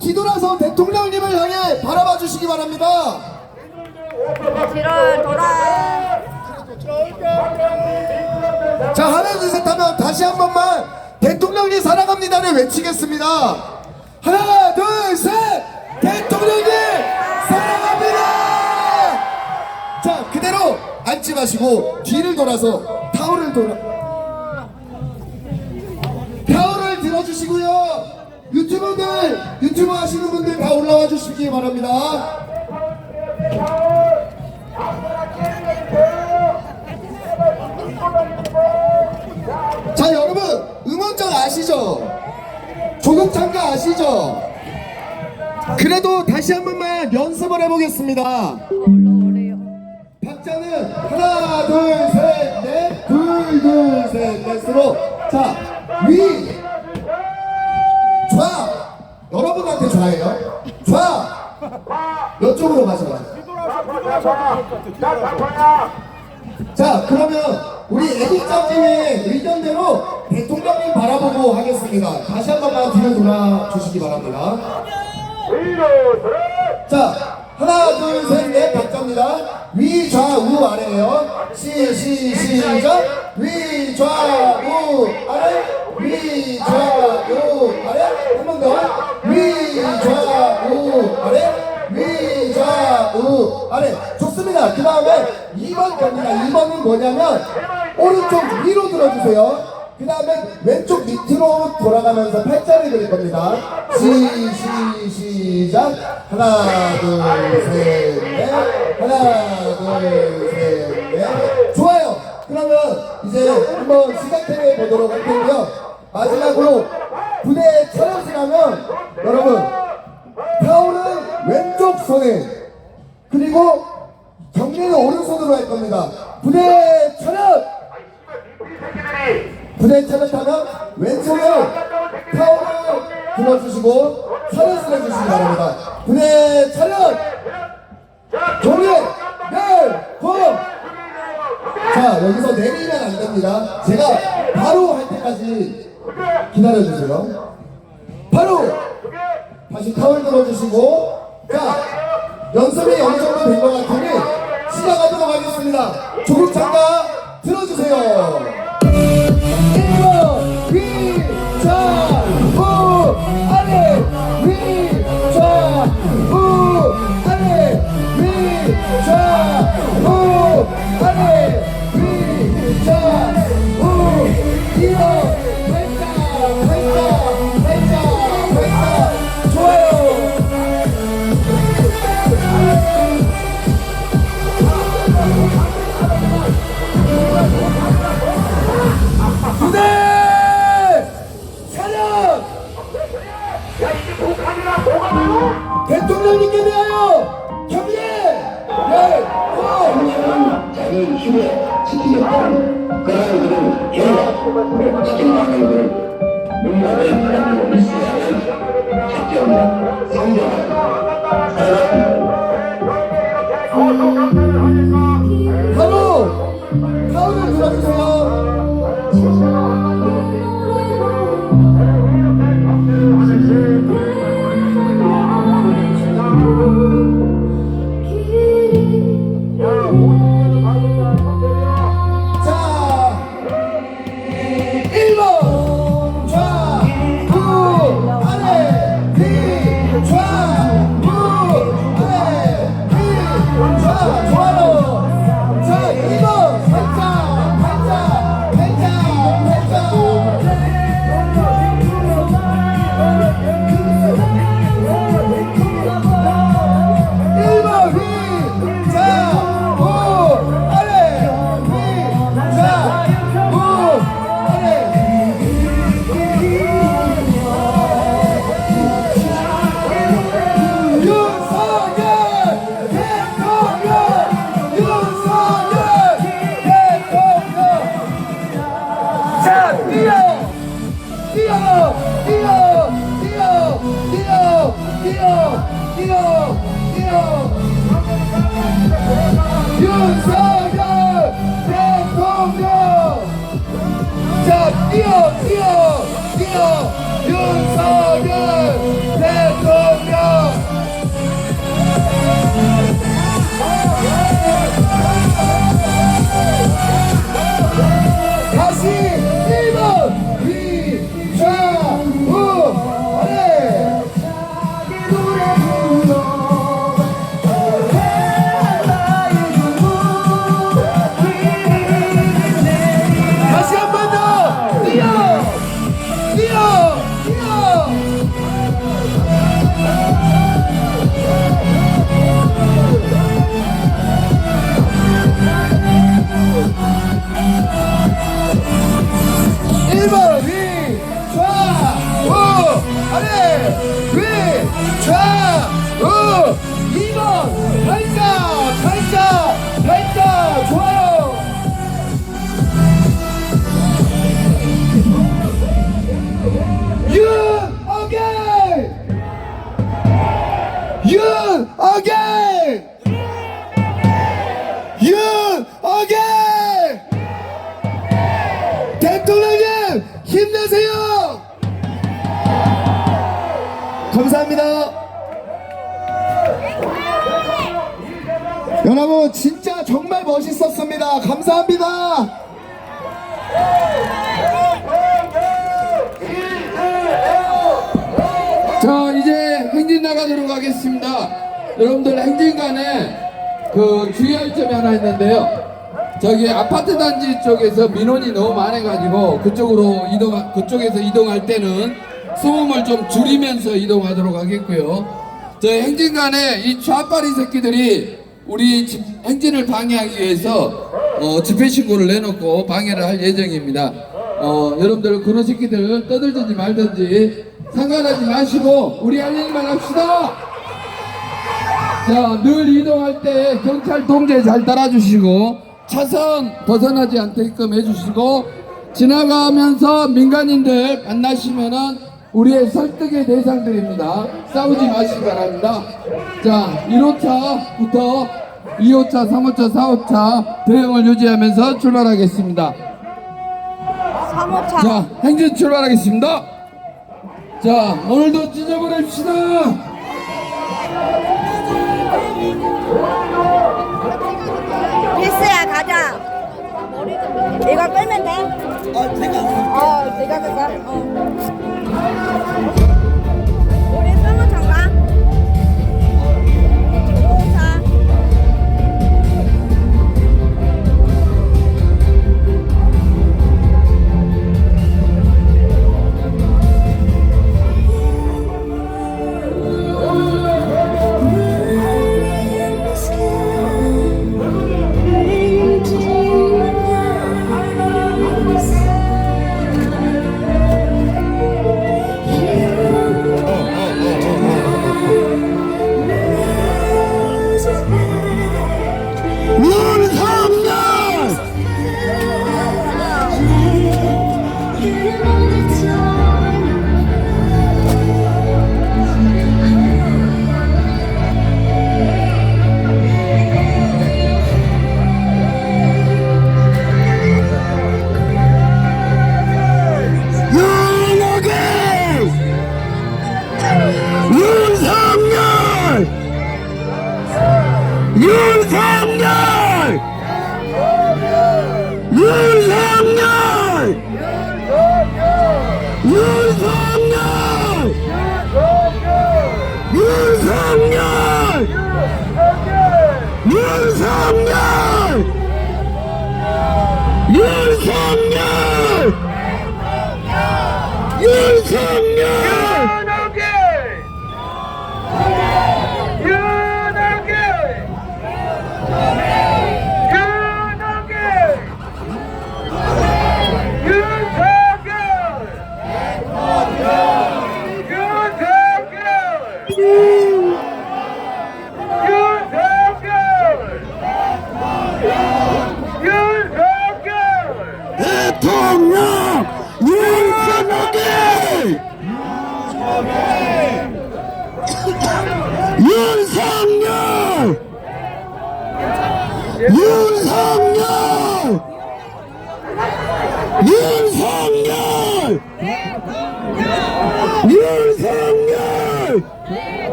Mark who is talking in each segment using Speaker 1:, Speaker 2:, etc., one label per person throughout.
Speaker 1: 뒤돌아서 대통령님을 향해 바라봐 주시기 바랍니다.
Speaker 2: 뒤를 돌아.
Speaker 1: 자, 하나, 둘, 셋 하면 다시 한 번만 대통령님 사랑합니다를 외치겠습니다. 하나, 둘, 셋! 대통령님 사랑합니다! 자, 그대로 앉지 마시고 뒤를 돌아서 타올을 돌아. 유튜버들, 유튜버 하시는 분들 다 올라와 주시기 바랍니다. 자 여러분 응원전 아시죠? 조국 참가 아시죠? 그래도 다시 한 번만 연습을 해보겠습니다. 박자는 하나 둘 셋 넷 둘 둘 셋 넷으로 자 위 좌예요. 좌 이쪽으로 가셔봐. 자 그러면 우리 애국장님의 의견대로 대통령님 바라보고 하겠습니다. 다시 한 번만 뒤를 돌아 주시기 바랍니다. 자 하나 둘 셋 넷 박자입니다. 위 좌 우 아래예요. 시 시 시작 위 좌 우 아래 위 좌우 아래 한번 더 위 좌우 아래 위 좌우 아래 좋습니다. 그 다음에 2번 겁니다. 2번은 뭐냐면 오른쪽 위로 들어주세요. 그 다음에 왼쪽 밑으로 돌아가면서 팔자를 그릴 겁니다. 시, 시, 시작. 하나, 둘, 셋, 넷. 하나, 둘, 셋, 넷. 좋아요. 그러면 이제 한번 시작해 보도록 할 텐데요. 마지막으로 부대 차렷을 하면 여러분, 타올은 왼쪽 손에 그리고 경례는 오른손으로 할 겁니다. 부대 차렷! 부대 차렷하면 왼손으로 타올을 들어주시고 차렷을 해주시기 바랍니다. 부대 차렷! 경례! 열! 고! 자, 여기서 내리면 안 됩니다. 제가 바로 할 때까지 기다려주세요. 바로! 다시 타월 들어주시고 자 연습이 어느 정도 된 것 같으니 시작하도록 하겠습니다 조국 참가 들어주세요 뛰어, 뛰어, 뛰어. 윤석열 대통령 자 뛰어 뛰어 뛰어 윤석열 진짜 정말 멋있었습니다. 감사합니다.
Speaker 3: 자 이제 행진 나가도록 하겠습니다. 여러분들 행진간에 그 주의할 점이 하나 있는데요. 저기 아파트 단지 쪽에서 민원이 너무 많아가지고 그쪽으로 이동 그쪽에서 이동할 때는 소음을 좀 줄이면서 이동하도록 하겠고요. 저 행진간에 이 좌파리 새끼들이 우리 집- 행진을 방해하기 위해서 어, 집회 신고를 내놓고 방해를 할 예정입니다 어, 여러분들 그런 새끼들 떠들든지 말든지 상관하지 마시고 우리 할 얘기만 합시다. 자, 늘 이동할 때 경찰 통제 잘 따라주시고 차선 벗어나지 않게끔 해주시고 지나가면서 민간인들 만나시면은 우리의 설득의 대상들입니다. 싸우지 마시기 바랍니다. 자, 1호차부터 2호차, 3호차, 4호차 대응을 유지하면서 출발하겠습니다.
Speaker 2: 3호차.
Speaker 3: 자, 행진 출발하겠습니다. 자, 오늘도 찢어버립시다.
Speaker 2: 필수야 가자. 이거 끌면 돼? 어 내가. 어 내가 그거. 어. Thank you.
Speaker 4: 윤석열! 윤석열!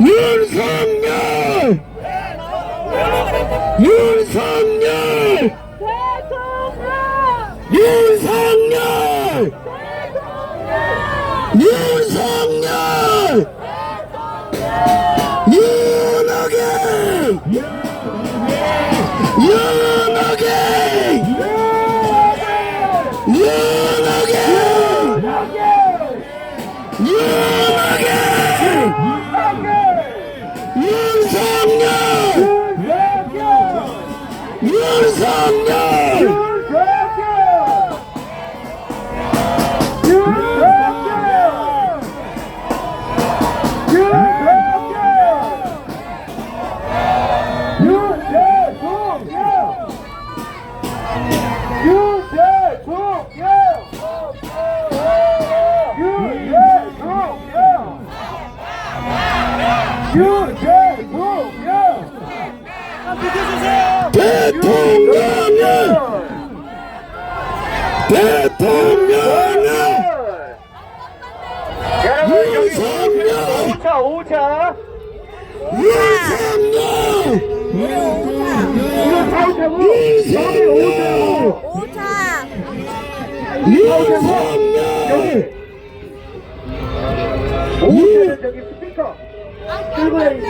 Speaker 4: 윤석열! 윤석열! 대통령!
Speaker 3: 대통령! 석열
Speaker 5: 오차 오차
Speaker 3: 윤석열 윤석열
Speaker 2: 오차
Speaker 3: 윤석열
Speaker 5: 오차는 저기 스피커
Speaker 3: 윤석열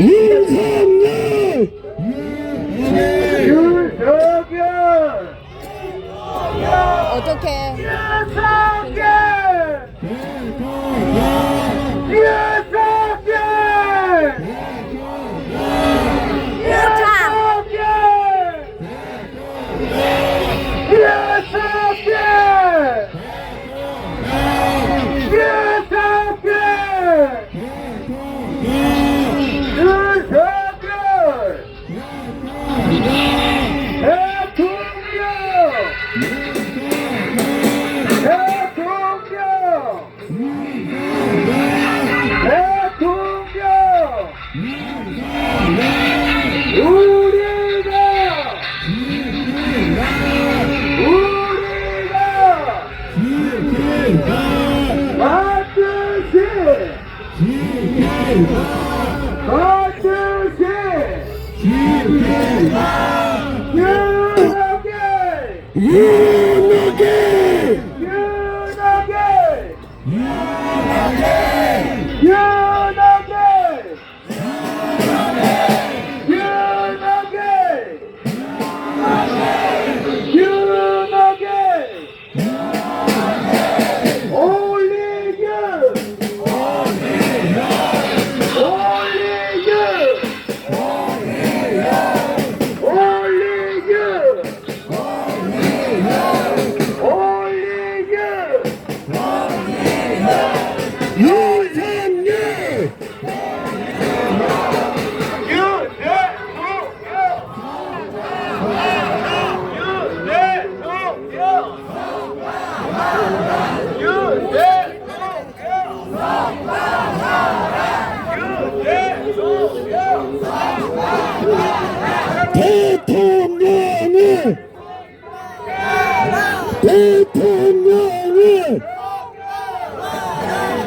Speaker 5: 윤석열
Speaker 2: 어떡해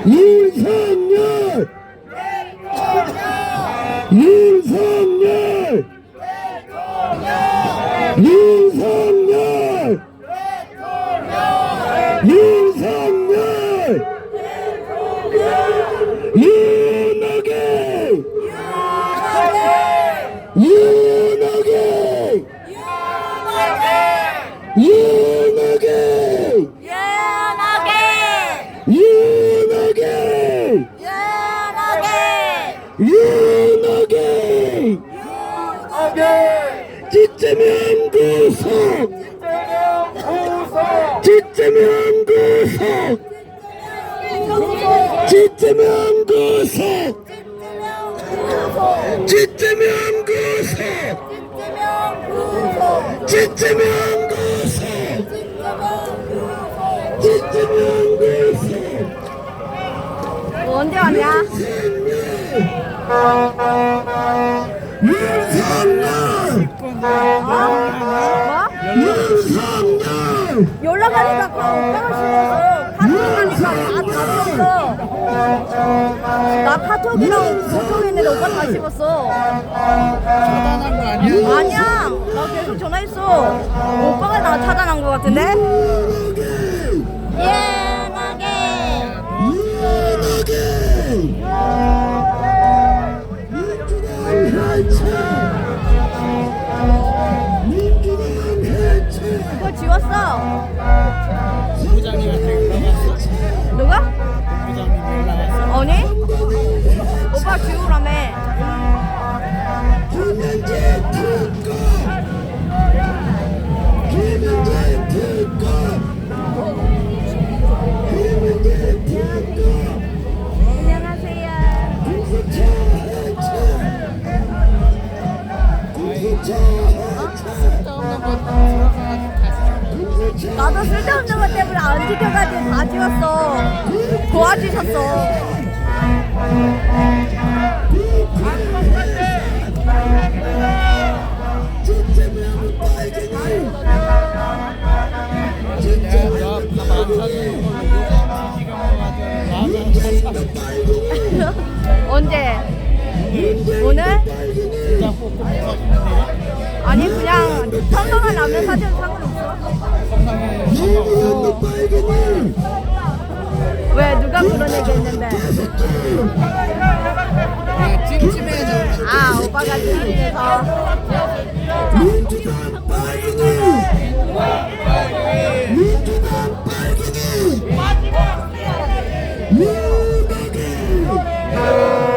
Speaker 5: 윤석 윤석열 유나게
Speaker 3: 윤석열 지체면 구속! 지체면 구속! 지체면 구속! 지체면 구속! 지체면 구속! 지체면 구속!
Speaker 2: 언제 왔냐?
Speaker 3: 윤석열
Speaker 2: 뭐? 연락하니까 그 오빠가 싫어서 카톡하니까 다 씹었어 나 카톡이랑 보통했는데 오빠 다 씹었어 아니야? 나 계속 전화했어 오빠가 나 차단한 거 같은데? 그거 지웠어 누가? 아니? 오빠 지우라며 나도 쓸데없는 것 때문에 안 지켜가지고 다 지웠어. 도와주셨어.
Speaker 3: 언제?
Speaker 2: 오늘 아니 그냥 평범한 라면 사진 상관없어. 왜 누가 그런 얘기 했는데?
Speaker 6: 찜찜해져.
Speaker 2: 아 오빠가 찜찜해서. 민주당 빨갱이. 민주당 빨갱이.
Speaker 3: 민주당 빨갱이.